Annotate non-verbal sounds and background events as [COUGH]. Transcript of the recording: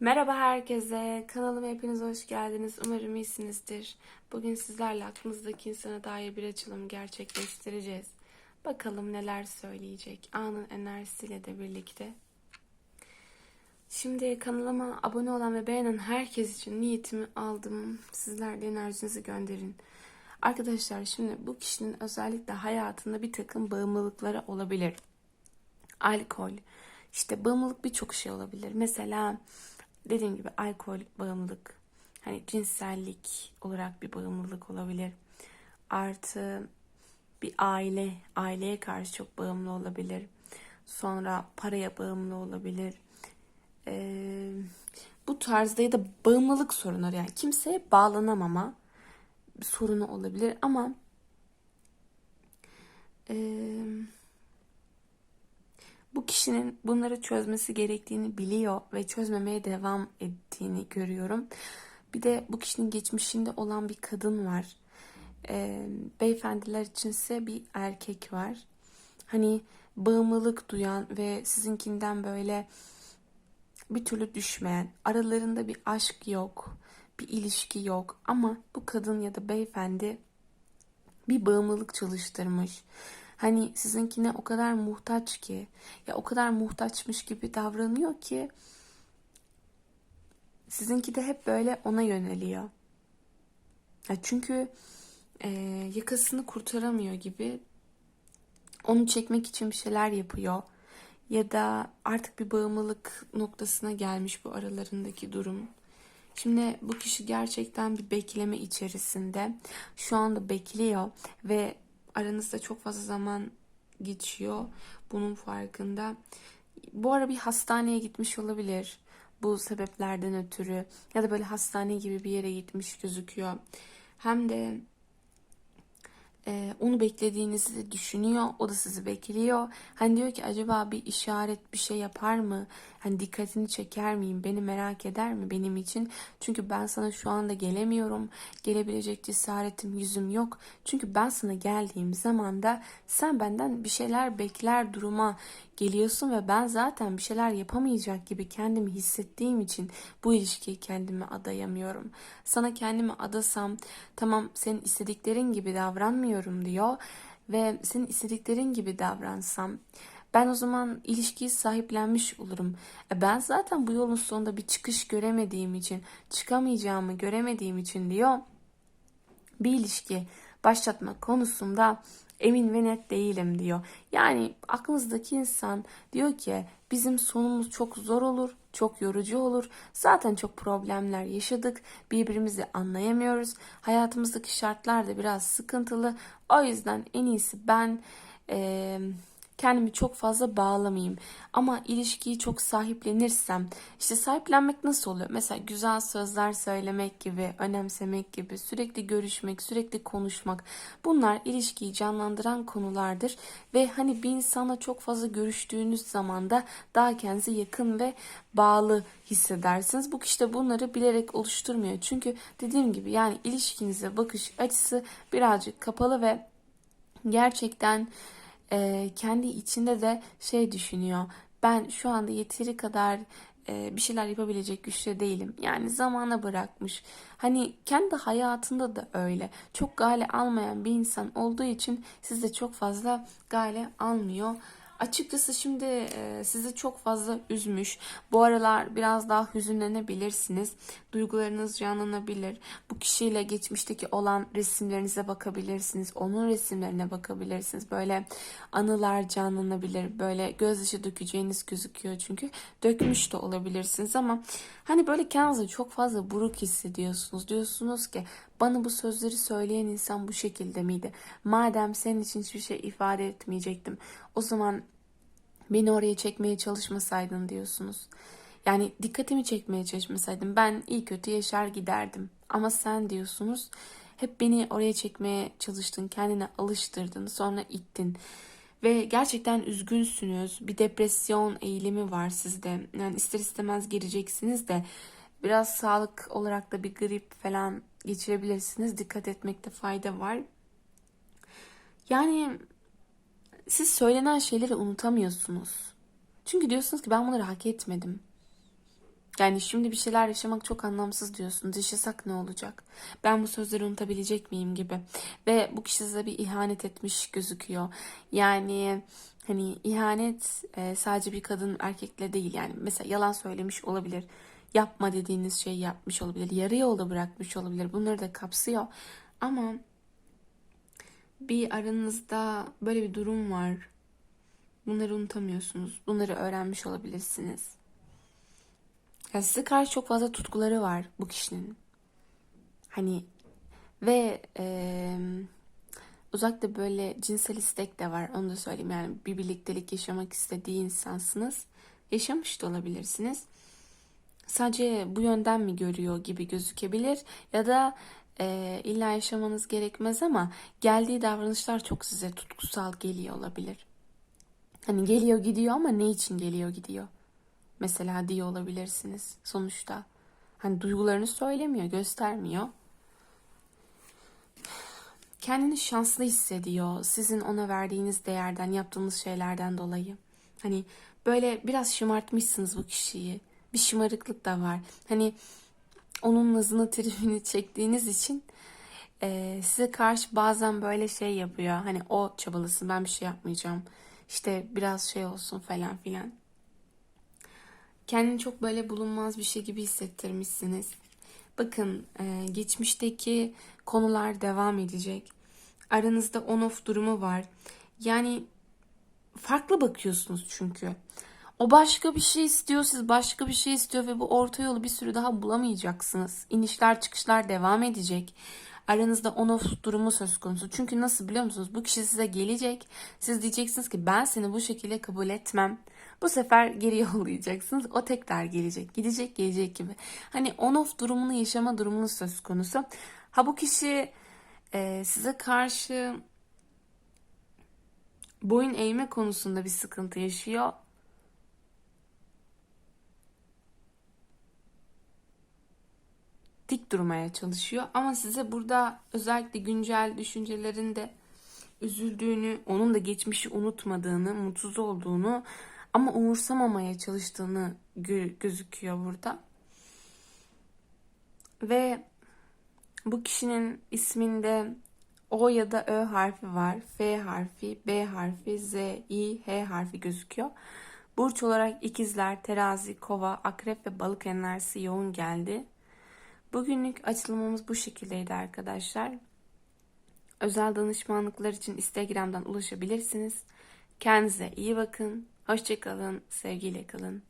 Merhaba herkese. Kanalıma hepiniz hoş geldiniz. Umarım iyisinizdir. Bugün sizlerle aklınızdaki insana dair bir açılım gerçekleştireceğiz. Bakalım neler söyleyecek. Anın enerjisiyle de birlikte. Şimdi kanalıma abone olan ve beğenen herkes için niyetimi aldım. Sizler de enerjinizi gönderin. Arkadaşlar şimdi bu kişinin özellikle hayatında bir takım bağımlılıkları olabilir. Alkol, işte bağımlılık birçok şey olabilir. Mesela dediğim gibi alkol bağımlılık, hani cinsellik olarak bir bağımlılık olabilir. Artı bir aile, aileye karşı çok bağımlı olabilir. Sonra paraya bağımlı olabilir. Ee, bu tarzda ya da bağımlılık sorunları yani kimseye bağlanamama sorunu olabilir ama eee bu kişinin bunları çözmesi gerektiğini biliyor ve çözmemeye devam ettiğini görüyorum. Bir de bu kişinin geçmişinde olan bir kadın var. Ee, beyefendiler içinse bir erkek var. Hani bağımlılık duyan ve sizinkinden böyle bir türlü düşmeyen, aralarında bir aşk yok, bir ilişki yok ama bu kadın ya da beyefendi bir bağımlılık çalıştırmış. Hani sizinkine o kadar muhtaç ki ya o kadar muhtaçmış gibi davranıyor ki sizinki de hep böyle ona yöneliyor. Ya çünkü e, yakasını kurtaramıyor gibi onu çekmek için bir şeyler yapıyor. Ya da artık bir bağımlılık noktasına gelmiş bu aralarındaki durum. Şimdi bu kişi gerçekten bir bekleme içerisinde. Şu anda bekliyor ve aranızda çok fazla zaman geçiyor. Bunun farkında. Bu ara bir hastaneye gitmiş olabilir. Bu sebeplerden ötürü ya da böyle hastane gibi bir yere gitmiş gözüküyor. Hem de e, onu beklediğinizi düşünüyor. O da sizi bekliyor. Hani diyor ki acaba bir işaret bir şey yapar mı? Hani dikkatini çeker miyim? Beni merak eder mi benim için? Çünkü ben sana şu anda gelemiyorum. Gelebilecek cesaretim, yüzüm yok. Çünkü ben sana geldiğim zaman da sen benden bir şeyler bekler duruma geliyorsun ve ben zaten bir şeyler yapamayacak gibi kendimi hissettiğim için bu ilişkiyi kendime adayamıyorum. Sana kendimi adasam tamam senin istediklerin gibi davranmıyorum diyor ve senin istediklerin gibi davransam ben o zaman ilişkiyi sahiplenmiş olurum. E ben zaten bu yolun sonunda bir çıkış göremediğim için, çıkamayacağımı göremediğim için diyor. Bir ilişki başlatma konusunda emin ve net değilim diyor. Yani aklınızdaki insan diyor ki bizim sonumuz çok zor olur, çok yorucu olur. Zaten çok problemler yaşadık. Birbirimizi anlayamıyoruz. Hayatımızdaki şartlar da biraz sıkıntılı. O yüzden en iyisi ben eee kendimi çok fazla bağlamayayım. Ama ilişkiyi çok sahiplenirsem, işte sahiplenmek nasıl oluyor? Mesela güzel sözler söylemek gibi, önemsemek gibi, sürekli görüşmek, sürekli konuşmak. Bunlar ilişkiyi canlandıran konulardır. Ve hani bir insana çok fazla görüştüğünüz zaman da daha kendinize yakın ve bağlı hissedersiniz. Bu kişi de bunları bilerek oluşturmuyor. Çünkü dediğim gibi yani ilişkinize bakış açısı birazcık kapalı ve gerçekten e, kendi içinde de şey düşünüyor. Ben şu anda yeteri kadar e, bir şeyler yapabilecek güçte değilim. Yani zamana bırakmış. Hani kendi hayatında da öyle. Çok gale almayan bir insan olduğu için sizde çok fazla gale almıyor. Açıkçası şimdi e, sizi çok fazla üzmüş. Bu aralar biraz daha hüzünlenebilirsiniz. Duygularınız canlanabilir. Bu kişiyle geçmişteki olan resimlerinize bakabilirsiniz. Onun resimlerine bakabilirsiniz. Böyle anılar canlanabilir. Böyle gözyaşı dökeceğiniz gözüküyor çünkü. Dökmüş de olabilirsiniz ama hani böyle kendinizi çok fazla buruk hissediyorsunuz. Diyorsunuz ki bana bu sözleri söyleyen insan bu şekilde miydi? Madem senin için hiçbir şey ifade etmeyecektim. O zaman beni oraya çekmeye çalışmasaydın diyorsunuz. Yani dikkatimi çekmeye çalışmasaydın ben iyi kötü yaşar giderdim. Ama sen diyorsunuz hep beni oraya çekmeye çalıştın, kendine alıştırdın, sonra ittin. Ve gerçekten üzgünsünüz. Bir depresyon eğilimi var sizde. Yani ister istemez gireceksiniz de biraz sağlık olarak da bir grip falan geçirebilirsiniz. Dikkat etmekte fayda var. Yani siz söylenen şeyleri unutamıyorsunuz. Çünkü diyorsunuz ki ben bunları hak etmedim. Yani şimdi bir şeyler yaşamak çok anlamsız diyorsunuz. Yaşasak ne olacak? Ben bu sözleri unutabilecek miyim gibi. Ve bu kişi size bir ihanet etmiş gözüküyor. Yani hani ihanet e, sadece bir kadın erkekle değil. Yani mesela yalan söylemiş olabilir. Yapma dediğiniz şeyi yapmış olabilir. Yarı yolda bırakmış olabilir. Bunları da kapsıyor. Ama bir aranızda böyle bir durum var. Bunları unutamıyorsunuz. Bunları öğrenmiş olabilirsiniz. Ya size karşı çok fazla tutkuları var bu kişinin. Hani ve e, uzakta böyle cinsel istek de var. Onu da söyleyeyim. Yani bir birliktelik yaşamak istediği insansınız. Yaşamış da olabilirsiniz. Sadece bu yönden mi görüyor gibi gözükebilir ya da e, illa yaşamanız gerekmez ama geldiği davranışlar çok size tutkusal geliyor olabilir. Hani geliyor gidiyor ama ne için geliyor gidiyor? Mesela diye olabilirsiniz sonuçta. Hani duygularını söylemiyor, göstermiyor. Kendini şanslı hissediyor sizin ona verdiğiniz değerden, yaptığınız şeylerden dolayı. Hani böyle biraz şımartmışsınız bu kişiyi. Bir şımarıklık da var. Hani onun nazını tribini çektiğiniz için e, size karşı bazen böyle şey yapıyor. Hani o çabalasın ben bir şey yapmayacağım. İşte biraz şey olsun falan filan. Kendini çok böyle bulunmaz bir şey gibi hissettirmişsiniz. Bakın e, geçmişteki konular devam edecek. Aranızda on-off durumu var. Yani farklı bakıyorsunuz çünkü. O başka bir şey istiyor, siz başka bir şey istiyor ve bu orta yolu bir sürü daha bulamayacaksınız. İnişler çıkışlar devam edecek. Aranızda on-off durumu söz konusu. Çünkü nasıl biliyor musunuz? Bu kişi size gelecek. Siz diyeceksiniz ki ben seni bu şekilde kabul etmem. Bu sefer geri [LAUGHS] yollayacaksınız. O tekrar gelecek. Gidecek gelecek gibi. Hani on-off durumunu yaşama durumunu söz konusu. Ha bu kişi e, size karşı boyun eğme konusunda bir sıkıntı yaşıyor. Dik durmaya çalışıyor. Ama size burada özellikle güncel düşüncelerinde üzüldüğünü, onun da geçmişi unutmadığını, mutsuz olduğunu ama umursamamaya çalıştığını gö- gözüküyor burada. Ve bu kişinin isminde O ya da Ö harfi var. F harfi, B harfi, Z, İ, H harfi gözüküyor. Burç olarak ikizler, terazi, kova, akrep ve balık enerjisi yoğun geldi. Bugünlük açılımımız bu şekildeydi arkadaşlar. Özel danışmanlıklar için Instagram'dan ulaşabilirsiniz. Kendinize iyi bakın. Hoşçakalın. Sevgiyle kalın.